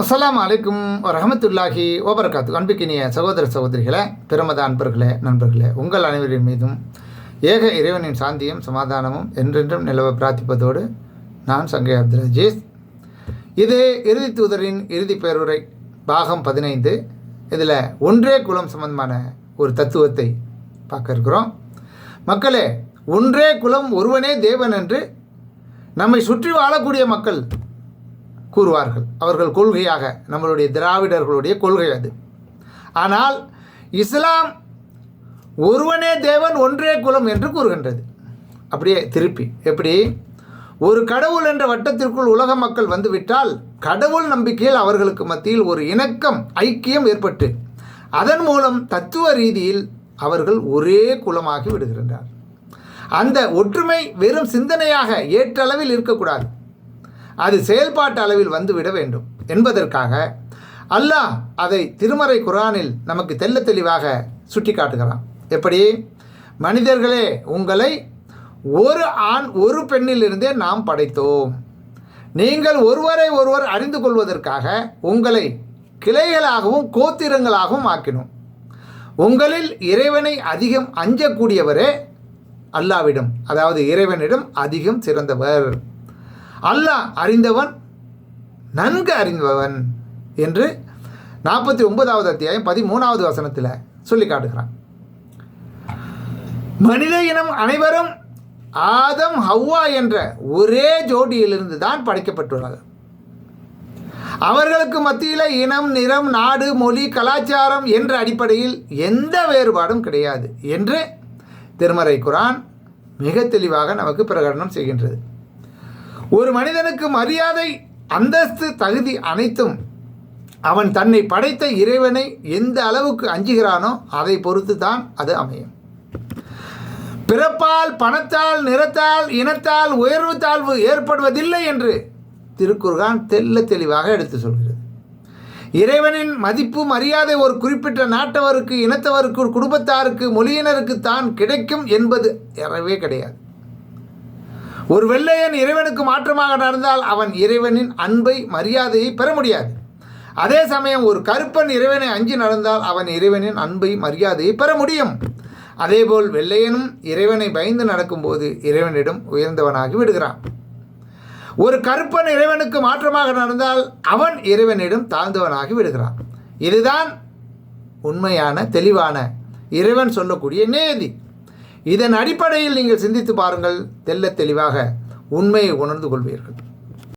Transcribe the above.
அஸ்லாம் அலைக்கும் ரஹமத்துல்லாஹி ஓபர்காத்து அன்பிக்கினிய சகோதர சகோதரிகளே பிரமத அன்பர்களே நண்பர்களே உங்கள் அனைவரின் மீதும் ஏக இறைவனின் சாந்தியும் சமாதானமும் என்றென்றும் நிலவ பிரார்த்திப்பதோடு நான் சங்கை அப்துல் அஜீஸ் இது இறுதி தூதரின் இறுதி பேருரை பாகம் பதினைந்து. இதில் ஒன்றே குலம் சம்பந்தமான ஒரு தத்துவத்தை பார்க்க இருக்கிறோம். மக்களே ஒன்றே குலம் ஒருவனே தேவன் என்று நம்மை சுற்றி வாழக்கூடிய மக்கள் கூறுவார்கள். அவர்கள் கொள்கையாக நம்மளுடைய திராவிடர்களுடைய கொள்கை அது. ஆனால் இஸ்லாம் ஒருவனே தேவன் ஒன்றே குலம் என்று கூறுகின்றது. அப்படியே திருப்பி எப்படி? ஒரு கடவுள் என்ற வட்டத்திற்குள் உலக மக்கள் வந்துவிட்டால் கடவுள் நம்பிக்கையில் அவர்களுக்கு மத்தியில் ஒரு இணக்கம் ஐக்கியம் ஏற்பட்டு அதன் மூலம் தத்துவ ரீதியில் அவர்கள் ஒரே குலமாகி விடுகின்றார். அந்த ஒற்றுமை வெறும் சிந்தனையாக ஏற்றளவில் இருக்கக்கூடாது. அது செயல்பாட்டு அளவில் வந்துவிட வேண்டும். என்பதற்காக அல்லாஹ் அதை திருமறை குரானில் நமக்கு தெல்ல தெளிவாக சுட்டி காட்டுகிறான் எப்படி? மனிதர்களே உங்களை ஒரு ஆண் ஒரு பெண்ணிலிருந்தே நாம் படைத்தோம். நீங்கள் ஒருவரை ஒருவர் அறிந்து கொள்வதற்காக உங்களை கிளைகளாகவும் கோத்திரங்களாகவும் ஆக்கினோம். உங்களில் இறைவனை அதிகம் அஞ்சக்கூடியவரே அல்லாவிடம் அதாவது இறைவனிடம் அதிகம் சிறந்தவர். அல்லாஹ் அறிந்தவன் நன்கு அறிந்தவன் என்று நாற்பத்தி ஒன்பதாவது அத்தியாயம் பதிமூணாவது வசனத்தில் சொல்லி காட்டுகிறான். மனித இனம் அனைவரும் ஆதம் ஹவ்வா என்ற ஒரே ஜோடியிலிருந்து தான் படைக்கப்பட்டுள்ளது. அவர்களுக்கு மத்தியில் இனம் நிறம் நாடு மொழி கலாச்சாரம் என்ற அடிப்படையில் எந்த வேறுபாடும் கிடையாது என்று திருமறை குரான் மிக தெளிவாக நமக்கு பிரகடனம் செய்கின்றது. ஒரு மனிதனுக்கு மரியாதை அந்தஸ்து தகுதி அனைத்தும் அவன் தன்னை படைத்த இறைவனை எந்த அளவுக்கு அஞ்சுகிறானோ அதை பொறுத்து தான் அது அமையும். பிறப்பால் பணத்தால் நிறத்தால் இனத்தால் உயர்வு தாழ்வு ஏற்படுவதில்லை என்று திருக்குர்கான் தெல்ல தெளிவாக எடுத்து சொல்கிறது. இறைவனின் மதிப்பு மரியாதை ஒரு குறிப்பிட்ட நாட்டவருக்கு இனத்தவருக்கு குடும்பத்தாருக்கு மொழியினருக்கு தான் கிடைக்கும் என்பது எறவே கிடையாது. ஒரு வெள்ளையன் இறைவனுக்கு மாற்றமாக நடந்தால் அவன் இறைவனின் அன்பை மரியாதையை பெற முடியாது. அதே சமயம் ஒரு கருப்பன் இறைவனை அஞ்சு நடந்தால் அவன் இறைவனின் அன்பை மரியாதையை பெற முடியும். அதேபோல் வெள்ளையனும் இறைவனை பயந்து நடக்கும்போது இறைவனிடம் உயர்ந்தவனாகி விடுகிறான். ஒரு கருப்பன் இறைவனுக்கு மாற்றமாக நடந்தால் அவன் இறைவனிடம் தாழ்ந்தவனாகி விடுகிறான். இதுதான் உண்மையான தெளிவான இறைவன் சொல்லக்கூடிய நேதி. இதன் அடிப்படையில் நீங்கள் சிந்தித்து பாருங்கள் தெல்ல தெளிவாக உண்மையை உணர்ந்து கொள்வீர்கள்.